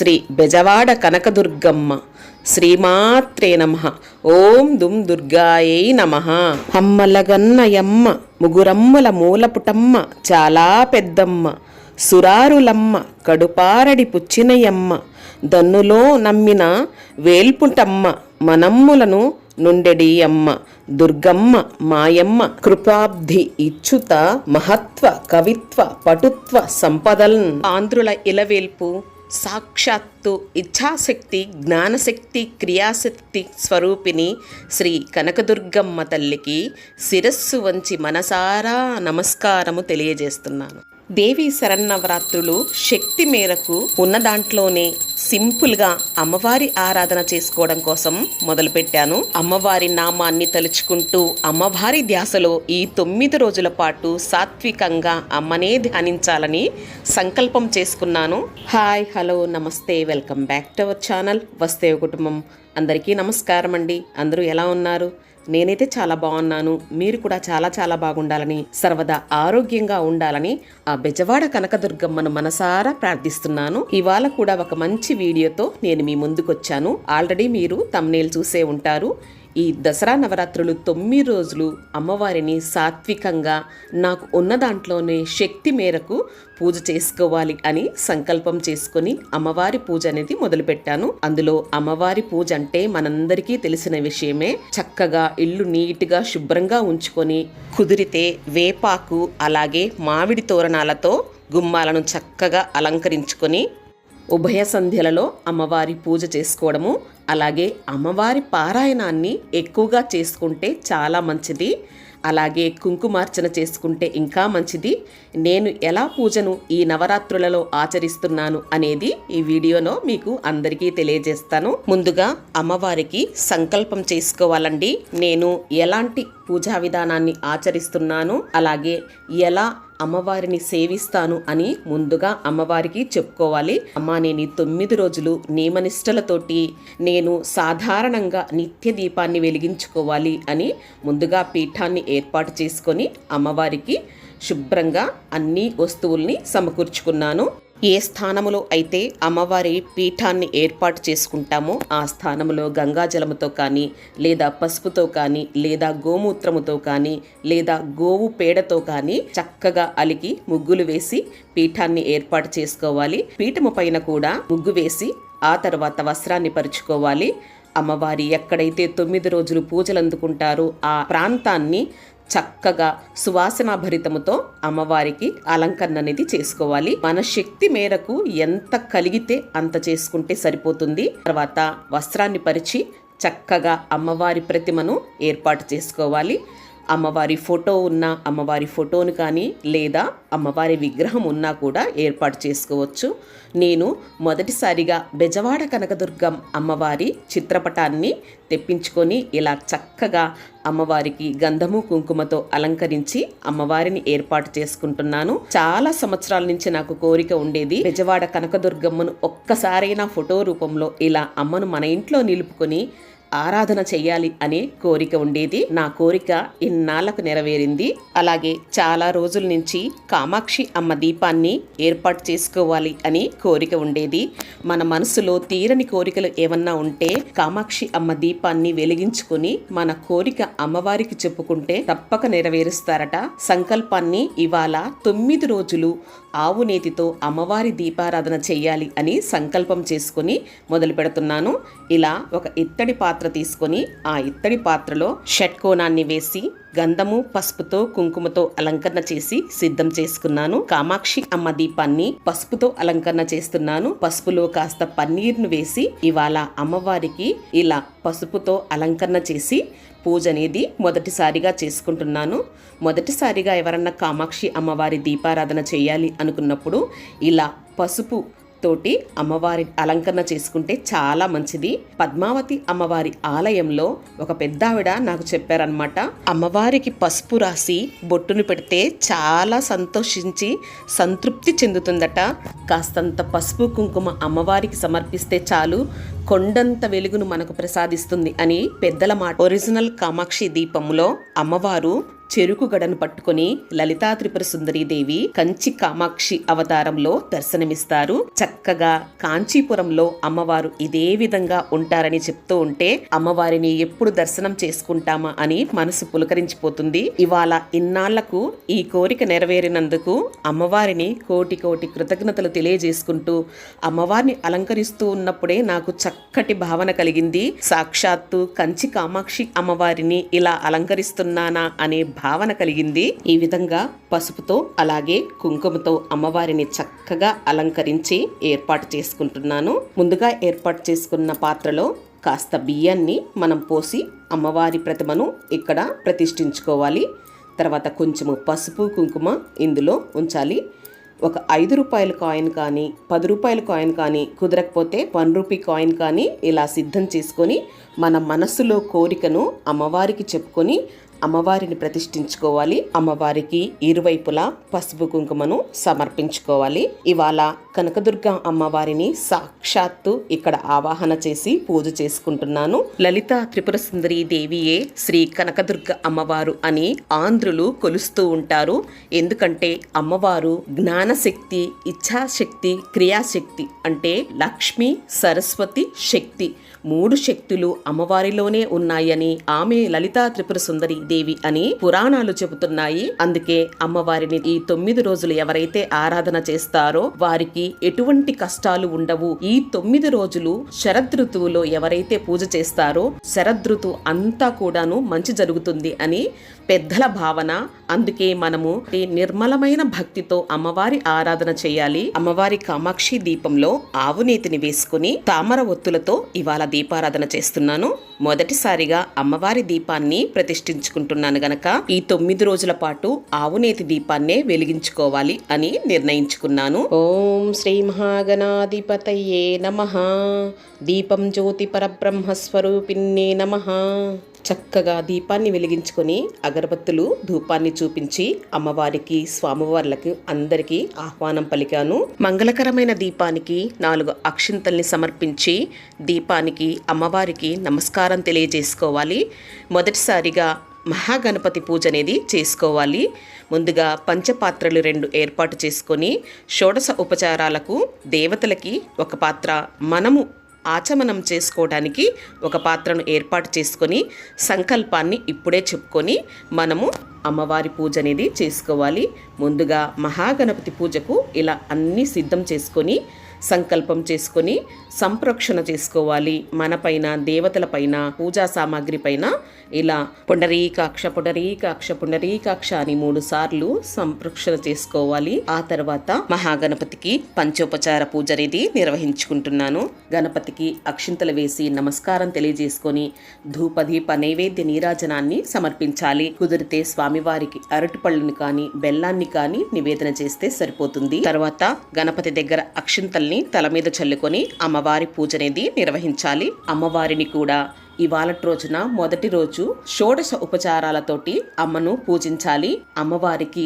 శ్రీ బెజవాడ కనకదుర్గమ్మ. శ్రీమాత్రే నమ. ఓం దుమ్ దుర్గాయై నమ. అమ్మలగన్నయమ్మ ముగురమ్మల మూలపుటమ్మ చాలా పెద్దమ్మ. సురారులమ్మ కడుపారడి పుచ్చినయమ్మ. దన్నులో నమ్మిన వేల్పుటమ్మ మనమ్ములను నుండెడి అమ్మ దుర్గమ్మ మాయమ్మ కృపాబ్ధి ఇచ్చుత మహత్వ కవిత్వ పటుత్వ సంపదల్. ఆంధ్రుల ఇలవేల్పు సాక్షాత్తు ఇచ్ఛాశక్తి జ్ఞానశక్తి క్రియాశక్తి స్వరూపిణి శ్రీ కనకదుర్గమ్మ తల్లికి శిరస్సు వంచి మనసారా నమస్కారము తెలియజేస్తున్నాను. దేవి శరన్నవరాత్రులు శక్తి మేరకు ఉన్న దాంట్లోనే సింపుల్గా అమ్మవారి ఆరాధన చేసుకోవడం కోసం మొదలుపెట్టాను. అమ్మవారి నామాన్ని తలుచుకుంటూ అమ్మవారి ధ్యాసలో ఈ తొమ్మిది రోజుల పాటు సాత్వికంగా అమ్మనే ధ్యానించాలని సంకల్పం చేసుకున్నాను. హాయ్ హలో నమస్తే welcome back to our channel వస్తే కుటుంబం. అందరికీ నమస్కారం అండి అందరూ ఎలా ఉన్నారు? నేనైతే చాలా బాగున్నాను. మీరు కూడా చాలా చాలా బాగుండాలని సర్వదా ఆరోగ్యంగా ఉండాలని ఆ బెజవాడ కనకదుర్గమ్మను మనసారా ప్రార్థిస్తున్నాను. ఇవాళ కూడా ఒక మంచి వీడియోతో నేను మీ ముందుకొచ్చాను. ఆల్రెడీ మీరు తమ్నేల్ చూసే ఉంటారు. ఈ దసరా నవరాత్రులు తొమ్మిది రోజులు అమ్మవారిని సాత్వికంగా నాకు ఉన్న దాంట్లోనే శక్తి మేరకు పూజ చేసుకోవాలి అని సంకల్పం చేసుకొని అమ్మవారి పూజ అనేది మొదలుపెట్టాను. అందులో అమ్మవారి పూజ అంటే మనందరికీ తెలిసిన విషయమే. చక్కగా ఇల్లు నీట్గా శుభ్రంగా ఉంచుకొని కుదిరితే వేపాకు అలాగే మామిడి తోరణాలతో గుమ్మాలను చక్కగా అలంకరించుకొని ఉభయ సంధ్యలలో అమ్మవారి పూజ చేసుకోవడము అలాగే అమ్మవారి పారాయణాన్ని ఎక్కువగా చేసుకుంటే చాలా మంచిది. అలాగే కుంకుమార్చన చేసుకుంటే ఇంకా మంచిది. నేను ఎలా పూజను ఈ నవరాత్రులలో ఆచరిస్తున్నాను అనేది ఈ వీడియోలో మీకు అందరికీ తెలియజేస్తాను. ముందుగా అమ్మవారికి సంకల్పం చేసుకోవాలండి. నేను ఎలాంటి పూజా విధానాన్ని ఆచరిస్తున్నాను అలాగే ఎలా అమ్మవారిని సేవిస్తాను అని ముందుగా అమ్మవారికి చెప్పుకోవాలి. అమ్మా నేను తొమ్మిది రోజులు నియమనిష్టలతోటి నేను సాధారణంగా నిత్య దీపాన్ని వెలిగించుకోవాలి అని ముందుగా పీఠాన్ని ఏర్పాటు చేసుకొని అమ్మవారికి శుభ్రంగా అన్ని వస్తువుల్ని సమకూర్చుకున్నాను. ఏ స్థానములో అయితే అమ్మవారి పీఠాన్ని ఏర్పాటు చేసుకుంటామో ఆ స్థానములో గంగాజలముతో కానీ లేదా పసుపుతో కానీ లేదా గోమూత్రముతో కానీ లేదా గోవు పేడతో కానీ చక్కగా అలికి ముగ్గులు వేసి పీఠాన్ని ఏర్పాటు చేసుకోవాలి. పీఠము పైన కూడా ముగ్గు వేసి ఆ తర్వాత వస్త్రాన్ని పరుచుకోవాలి. అమ్మవారి ఎక్కడైతే తొమ్మిది రోజులు పూజలు అందుకుంటారో ఆ ప్రాంతాన్ని చక్కగా సువాసనాభరితముతో అమ్మవారికి అలంకరణ అనేది చేసుకోవాలి. మన శక్తి మేరకు ఎంత కలిగితే అంత చేసుకుంటే సరిపోతుంది. తర్వాత వస్త్రాన్ని పరిచి చక్కగా అమ్మవారి ప్రతిమను ఏర్పాటు చేసుకోవాలి. అమ్మవారి ఫోటో ఉన్న అమ్మవారి ఫోటోను కానీ లేదా అమ్మవారి విగ్రహం ఉన్నా కూడా ఏర్పాటు చేసుకోవచ్చు. నేను మొదటిసారిగా బెజవాడ కనకదుర్గం అమ్మవారి చిత్రపటాన్ని తెప్పించుకొని ఇలా చక్కగా అమ్మవారికి గంధము కుంకుమతో అలంకరించి అమ్మవారిని ఏర్పాటు చేసుకుంటున్నాను. చాలా సంవత్సరాల నుంచి నాకు కోరిక ఉండేది బెజవాడ కనకదుర్గమ్మను ఒక్కసారైనా ఫోటో రూపంలో ఇలా అమ్మను మన ఇంట్లో నిలుపుకొని ఆరాధన చెయ్యాలి అనే కోరిక ఉండేది. నా కోరిక ఇన్నాళ్ళకు నెరవేరింది. అలాగే చాలా రోజుల నుంచి కామాక్షి అమ్మ దీపాన్ని ఏర్పాటు చేసుకోవాలి అని కోరిక ఉండేది. మన మనసులో తీరని కోరికలు ఏమన్నా ఉంటే కామాక్షి అమ్మ దీపాన్ని వెలిగించుకొని మన కోరిక అమ్మవారికి చెప్పుకుంటే తప్పక నెరవేరుస్తారట. సంకల్పాన్ని ఇవాళ తొమ్మిది రోజులు ఆవు నేతితో అమ్మవారి దీపారాధన చేయాలి అని సంకల్పం చేసుకుని మొదలు పెడుతున్నాను. ఇలా ఒక ఇత్తడి పాత్ర తీసుకొని ఆ ఇత్తడి పాత్రలో షట్కోణాన్ని వేసి గంధము పసుపుతో కుంకుమతో అలంకరణ చేసి సిద్ధం చేసుకున్నాను. కామాక్షి అమ్మ దీపాన్ని పసుపుతో అలంకరణ చేస్తున్నాను. పసుపులో కాస్త పన్నీర్ను వేసి ఇవాళ అమ్మవారికి ఇలా పసుపుతో అలంకరణ చేసి పూజ అనేది మొదటిసారిగా చేసుకుంటున్నాను. మొదటిసారిగా ఎవరన్నా కామాక్షి అమ్మవారి దీపారాధన చేయాలి అనుకున్నప్పుడు ఇలా పసుపు తోటి అమ్మవారి అలంకరణ చేసుకుంటే చాలా మంచిది. పద్మావతి అమ్మవారి ఆలయంలో ఒక పెద్ద ఆవిడ నాకు చెప్పారనమాట అమ్మవారికి పసుపు రాసి బొట్టును పెడితే చాలా సంతోషించి సంతృప్తి చెందుతుందట. కాస్తంత పసుపు కుంకుమ అమ్మవారికి సమర్పిస్తే చాలు కొండంత వెలుగును మనకు ప్రసాదిస్తుంది అని పెద్దల మాట. ఒరిజినల్ కామాక్షి దీపంలో అమ్మవారు చెరుకు గడను పట్టుకొని లలితా త్రిపుర సుందరీదేవి కంచి కామాక్షి అవతారంలో దర్శనమిస్తారు. చక్కగా కాంచీపురంలో అమ్మవారు ఇదే విధంగా ఉంటారని చెప్తూ ఉంటే అమ్మవారిని ఎప్పుడు దర్శనం చేసుకుంటామా అని మనసు పులకరించిపోతుంది. ఇవాళ ఇన్నాళ్ళకు ఈ కోరిక నెరవేరినందుకు అమ్మవారిని కోటి కోటి కృతజ్ఞతలు తెలియజేసుకుంటూ అమ్మవారిని అలంకరిస్తూ ఉన్నప్పుడే నాకు చక్కటి భావన కలిగింది. సాక్షాత్తు కంచి కామాక్షి అమ్మవారిని ఇలా అలంకరిస్తున్నానా అనే భావన కలిగింది. ఈ విధంగా పసుపుతో అలాగే కుంకుమతో అమ్మవారిని చక్కగా అలంకరించి ఏర్పాటు చేసుకుంటున్నాను. ముందుగా ఏర్పాటు చేసుకున్న పాత్రలో కాస్త బియ్యాన్ని మనం పోసి అమ్మవారి ప్రతిమను ఇక్కడ ప్రతిష్ఠించుకోవాలి. తర్వాత కొంచెము పసుపు కుంకుమ ఇందులో ఉంచాలి. ఒక ఐదు రూపాయల కాయిన్ కానీ పది రూపాయల కాయిన్ కానీ కుదరకపోతే వన్ రూపీ కాయిన్ కానీ ఇలా సిద్ధం చేసుకొని మన మనస్సులో కోరికను అమ్మవారికి చెప్పుకొని అమ్మవారిని ప్రతిష్ఠించుకోవాలి. అమ్మవారికి ఇరువైపులా పసుపు కుంకుమను సమర్పించుకోవాలి. ఇవాళ కనకదుర్గ అమ్మవారిని సాక్షాత్తు ఇక్కడ ఆవాహన చేసి పూజ చేసుకుంటున్నాను. లలిత త్రిపుర సుందరి దేవియే శ్రీ కనకదుర్గ అమ్మవారు అని ఆంధ్రులు కొలుస్తూ ఉంటారు. ఎందుకంటే అమ్మవారు జ్ఞానశక్తి ఇచ్ఛాశక్తి క్రియాశక్తి అంటే లక్ష్మి సరస్వతి శక్తి మూడు శక్తులు అమ్మవారిలోనే ఉన్నాయని ఆమె లలితా త్రిపుర సుందరి దేవి అని పురాణాలు చెబుతున్నాయి. అందుకే అమ్మవారిని ఈ తొమ్మిది రోజులు ఎవరైతే ఆరాధన చేస్తారో వారికి ఎటువంటి కష్టాలు ఉండవు. ఈ తొమ్మిది రోజులు శరదృతువులో ఎవరైతే పూజ చేస్తారో శరదృతు అంతా కూడాను మంచి జరుగుతుంది అని పెద్దల భావన. అందుకే మనము ఈ నిర్మలమైన భక్తితో అమ్మవారి ఆరాధన చేయాలి. అమ్మవారి కామాక్షి దీపంలో ఆవునేతిని వేసుకుని తామర ఒత్తులతో ఇవాళ దీపారాధన చేస్తున్నాను. మొదటిసారిగా అమ్మవారి దీపాన్ని ప్రతిష్ఠించుకుంటున్నాను గనక ఈ తొమ్మిది రోజుల పాటు ఆవునేతి దీపాన్నే వెలిగించుకోవాలి అని నిర్ణయించుకున్నాను. ఓం శ్రీ మహాగణాధిపతయే నమ. దీపం జ్యోతి పరబ్రహ్మ స్వరూపిణ్యే నమ. చక్కగా దీపాన్ని వెలిగించుకొని అగరబత్తులు ధూపాన్ని చూపించి అమ్మవారికి స్వామివార్లకు అందరికీ ఆహ్వానం పలికాను. మంగళకరమైన దీపానికి నాలుగు అక్షింతల్ని సమర్పించి దీపానికి అమ్మవారికి నమస్కారం తెలియజేసుకోవాలి. మొదటిసారిగా మహాగణపతి పూజ అనేది చేసుకోవాలి. ముందుగా పంచపాత్రలు రెండు ఏర్పాటు చేసుకొని షోడశ ఉపచారాలకు దేవతలకి ఒక పాత్ర మనము ఆచమనం చేసుకోవడానికి ఒక పాత్రను ఏర్పాటు చేసుకొని సంకల్పాన్ని ఇప్పుడే చెప్పుకొని మనము అమ్మవారి పూజ అనేది చేసుకోవాలి. ముందుగా మహాగణపతి పూజకు ఇలా అన్నీ సిద్ధం చేసుకొని సంకల్పం చేసుకొని సంప్రోక్షణ చేసుకోవాలి. మనపైన దేవతలపైన పూజా సామాగ్రి పైన ఇలా పుండరీకాక్ష పుండరీకాక్ష పుండరీకాక్ష అని మూడు సార్లు సంప్రోక్షణ చేసుకోవాలి. ఆ తర్వాత మహాగణపతికి పంచోపచార పూజ అనేది నిర్వహించుకుంటున్నాను. గణపతికి అక్షింతలు వేసి నమస్కారం తెలియజేసుకొని ధూపదీప నైవేద్య నీరాజనాన్ని సమర్పించాలి. కుదిరితే స్వామివారికి అరటిపళ్ళను కానీ బెల్లాన్ని కానీ నివేదన చేస్తే సరిపోతుంది. తర్వాత గణపతి దగ్గర అక్షింతల్ని తల మీద చల్లుకొని అమ్మవారి పూజ అనేది నిర్వహించాలి. అమ్మవారిని కూడా ఇవాళ రోజున మొదటి రోజు షోడశ ఉపచారాలతోటి అమ్మను పూజించాలి. అమ్మవారికి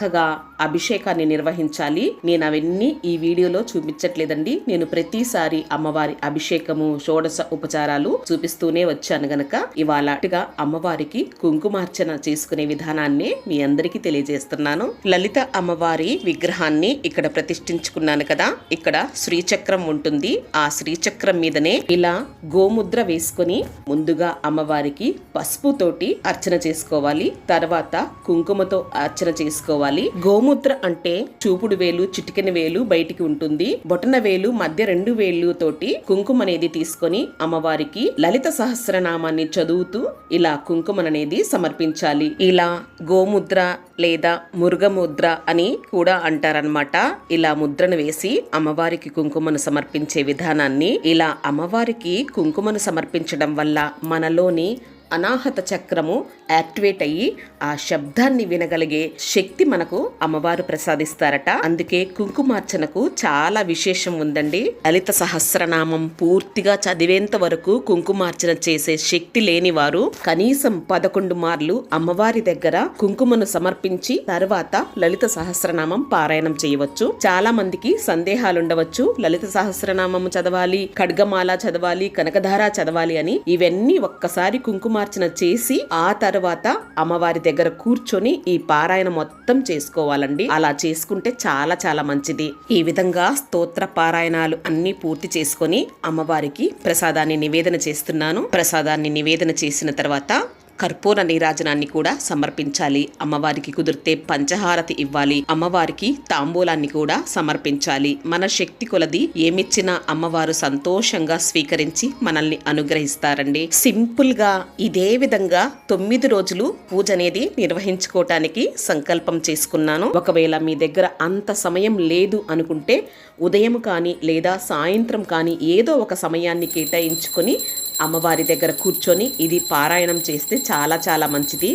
చక్కగా అభిషేకాన్ని నిర్వహించాలి. నేను అవన్నీ ఈ వీడియోలో చూపించట్లేదండి. నేను ప్రతిసారి అమ్మవారి అభిషేకము షోడశ ఉపచారాలు చూపిస్తూనే వచ్చాను గనక. ఇవాళగా అమ్మవారికి కుంకుమార్చన చేసుకునే విధానాన్ని మీ అందరికీ తెలియజేస్తున్నాను. లలిత అమ్మవారి విగ్రహాన్ని ఇక్కడ ప్రతిష్ఠించుకున్నాను కదా. ఇక్కడ శ్రీచక్రం ఉంటుంది. ఆ శ్రీచక్రం మీదనే ఇలా గోముద్ర వేసుకొని ముందుగా అమ్మవారికి పసుపుతోటి అర్చన చేసుకోవాలి. తర్వాత కుంకుమతో అర్చన చేసుకోవాలి. గోముద్ర అంటే చూపుడు వేలు చిటికెన వేలు బయటికి ఉంటుంది. బొటన వేలు మధ్య రెండు వేలు తోటి కుంకుమ అనేది తీసుకొని అమ్మవారికి లలిత సహస్రనామాన్ని చదువుతూ ఇలా కుంకుమననేది సమర్పించాలి. ఇలా గోముద్ర లేదా మురుగముద్ర అని కూడా అంటారనమాట ఇలా ముద్రను వేసి అమ్మవారికి కుంకుమను సమర్పించే విధానాన్ని ఇలా అమ్మవారికి కుంకుమను సమర్పించడం వల్ల మనలోని అనాహత చక్రము యాక్టివేట్ అయ్యి ఆ శబ్దాన్ని వినగలిగే శక్తి మనకు అమ్మవారు ప్రసాదిస్తారట. అందుకే కుంకుమార్చనకు చాలా విశేషం ఉందండి. లలిత సహస్రనామం పూర్తిగా చదివేంత వరకు కుంకుమార్చన చేసే శక్తి లేని వారు కనీసం పదకొండు మార్లు అమ్మవారి దగ్గర కుంకుమను సమర్పించి తర్వాత లలిత సహస్రనామం పారాయణం చేయవచ్చు. చాలా మందికి సందేహాలు ఉండవచ్చు లలిత సహస్రనామం చదవాలి ఖడ్గమాల చదవాలి కనకధార చదవాలి అని ఇవన్నీ ఒక్కసారి కుంకుమ కుంకుమార్చన చేసి ఆ తర్వాత అమ్మవారి దగ్గర కూర్చొని ఈ పారాయణ మొత్తం చేసుకోవాలండి. అలా చేసుకుంటే చాలా చాలా మంచిది. ఈ విధంగా స్తోత్ర పారాయణాలు అన్ని పూర్తి చేసుకొని అమ్మవారికి ప్రసాదాన్ని నివేదన చేస్తున్నాను. ప్రసాదాన్ని నివేదన చేసిన తర్వాత కర్పూర నీరాజనాన్ని కూడా సమర్పించాలి. అమ్మవారికి కుదిరితే పంచహారతి ఇవ్వాలి. అమ్మవారికి తాంబూలాన్ని కూడా సమర్పించాలి. మన శక్తి కొలది ఏమిచ్చినా అమ్మవారు సంతోషంగా స్వీకరించి మనల్ని అనుగ్రహిస్తారండి. సింపుల్గా ఇదే విధంగా తొమ్మిది రోజులు పూజ అనేది నిర్వహించుకోవటానికి సంకల్పం చేసుకున్నాను. ఒకవేళ మీ దగ్గర అంత సమయం లేదు అనుకుంటే ఉదయం కానీ లేదా సాయంత్రం కానీ ఏదో ఒక సమయాన్ని కేటాయించుకొని అమ్మవారి దగ్గర కూర్చొని ఇది పారాయణం చేస్తే చాలా చాలా మంచిది.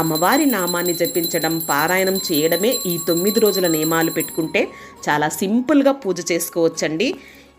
అమ్మవారి నామాన్ని జపించడం పారాయణం చేయడమే ఈ తొమ్మిది రోజుల నియమాలు పెట్టుకుంటే చాలా సింపుల్గా పూజ చేసుకోవచ్చండి.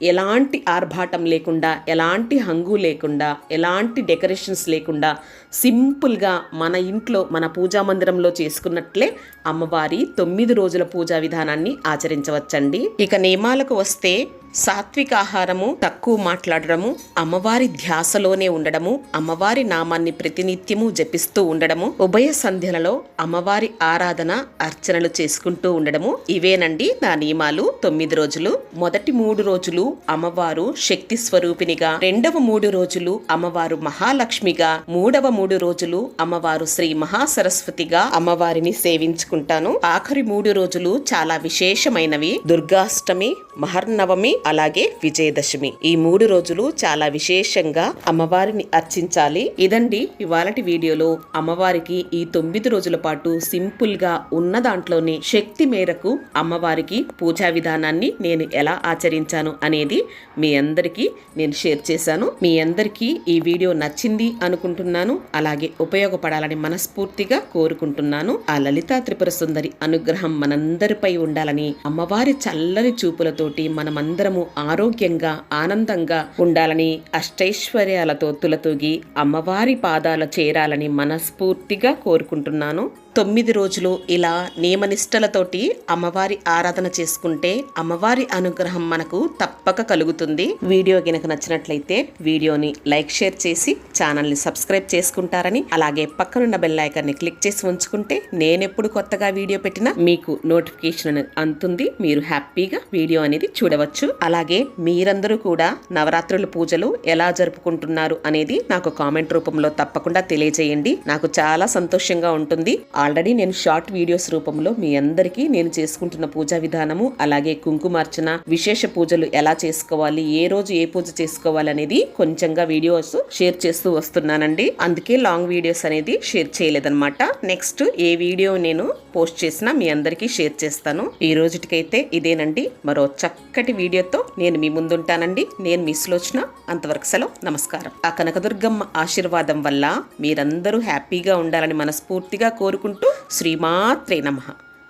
ఎలాంటి ఆర్భాటం లేకుండా ఎలాంటి హంగు లేకుండా ఎలాంటి డెకరేషన్స్ లేకుండా సింపుల్గా మన ఇంట్లో మన పూజా మందిరంలో చేసుకున్నట్లే అమ్మవారి తొమ్మిది రోజుల పూజా విధానాన్ని ఆచరించవచ్చండి. ఇక నియమాలకు వస్తే సాత్విక ఆహారము తక్కువ మాట్లాడడము అమ్మవారి ధ్యాసలోనే ఉండడము అమ్మవారి నామాన్ని ప్రతినిత్యము జపిస్తూ ఉండడము ఉభయ సంధ్యలలో అమ్మవారి ఆరాధన అర్చనలు చేసుకుంటూ ఉండడము ఇవేనండి నా నియమాలు. తొమ్మిది రోజులు మొదటి మూడు రోజులు అమ్మవారు శక్తి స్వరూపినిగా రెండవ మూడు రోజులు అమ్మవారు మహాలక్ష్మిగా మూడవ మూడు రోజులు అమ్మవారు శ్రీ మహాసరస్వతిగా అమ్మవారిని సేవించుకుంటాను. ఆఖరి మూడు రోజులు చాలా విశేషమైనవి. దుర్గాష్టమి మహర్నవమి అలాగే విజయదశమి. ఈ మూడు రోజులు చాలా విశేషంగా అమ్మవారిని అర్చించాలి. ఇదండి ఇవాళటి వీడియోలో. అమ్మవారికి ఈ తొమ్మిది రోజుల పాటు సింపుల్గా ఉన్న దాంట్లోనే శక్తి మేరకు అమ్మవారికి పూజా విధానాన్ని నేను ఎలా ఆచరించాను అనేది మీ అందరికీ నేను షేర్ చేశాను. మీ అందరికీ ఈ వీడియో నచ్చింది అనుకుంటున్నాను. అలాగే ఉపయోగపడాలని మనస్ఫూర్తిగా కోరుకుంటున్నాను. ఆ లలితా త్రిపుర సుందరి అనుగ్రహం మనందరిపై ఉండాలని అమ్మవారి చల్లని చూపులతోటి మనమందరము ఆరోగ్యంగా ఆనందంగా ఉండాలని అష్టైశ్వర్యాలతో తులతూగి అమ్మవారి పాదాల చేరాలని మనస్ఫూర్తిగా కోరుకుంటున్నాను. తొమ్మిది రోజులు ఇలా నియమనిష్టలతోటి అమ్మవారి ఆరాధన చేసుకుంటే అమ్మవారి అనుగ్రహం మనకు తప్పక కలుగుతుంది. వీడియో గనక నచ్చినట్లయితే వీడియోని లైక్ షేర్ చేసి ఛానల్ని సబ్స్క్రైబ్ చేసుకుంటారని అలాగే పక్కనున్న బెల్ ఐకాన్ని క్లిక్ చేసి ఉంచుకుంటే నేనెప్పుడు కొత్తగా వీడియో పెట్టినా మీకు నోటిఫికేషన్ అందుతుంది. మీరు హ్యాపీగా వీడియో అనేది చూడవచ్చు. అలాగే మీరందరూ కూడా నవరాత్రుల పూజలు ఎలా జరుపుకుంటున్నారు అనేది నాకు కామెంట్ రూపంలో తప్పకుండా తెలియజేయండి. నాకు చాలా సంతోషంగా ఉంటుంది. ఆల్రెడీ నేను షార్ట్ వీడియోస్ రూపంలో మీ అందరికీ నేను చేసుకుంటున్న పూజా విధానము అలాగే కుంకుమార్చన విశేష పూజలు ఎలా చేసుకోవాలి ఏ రోజు ఏ పూజ చేసుకోవాలి అనేది కొంచెంగా వీడియోస్ షేర్ చేస్తూ వస్తున్నానండి. అందుకే లాంగ్ వీడియోస్ అనేది షేర్ చేయలేదన్నమాట. నెక్స్ట్ ఏ వీడియో నేను పోస్ట్ చేసినా మీ అందరికీ షేర్ చేస్తాను. ఈ రోజుటికైతే ఇదేనండి. మరో చక్కటి వీడియోతో నేను మీ ముందుంటానండి. నేను మీ సులోచన. అంతవరకు సెలవు. నమస్కారం. ఆ కనకదుర్గమ్మ ఆశీర్వాదం వల్ల మీరందరూ హ్యాపీగా ఉండాలని మనస్ఫూర్తిగా కోరుకుంటూ శ్రీమాత్రే నమ.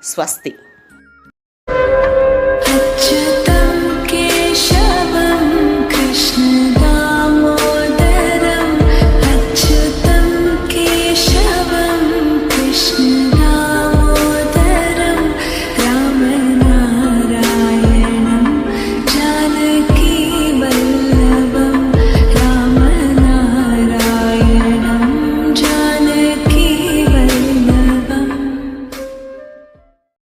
స్వస్తి.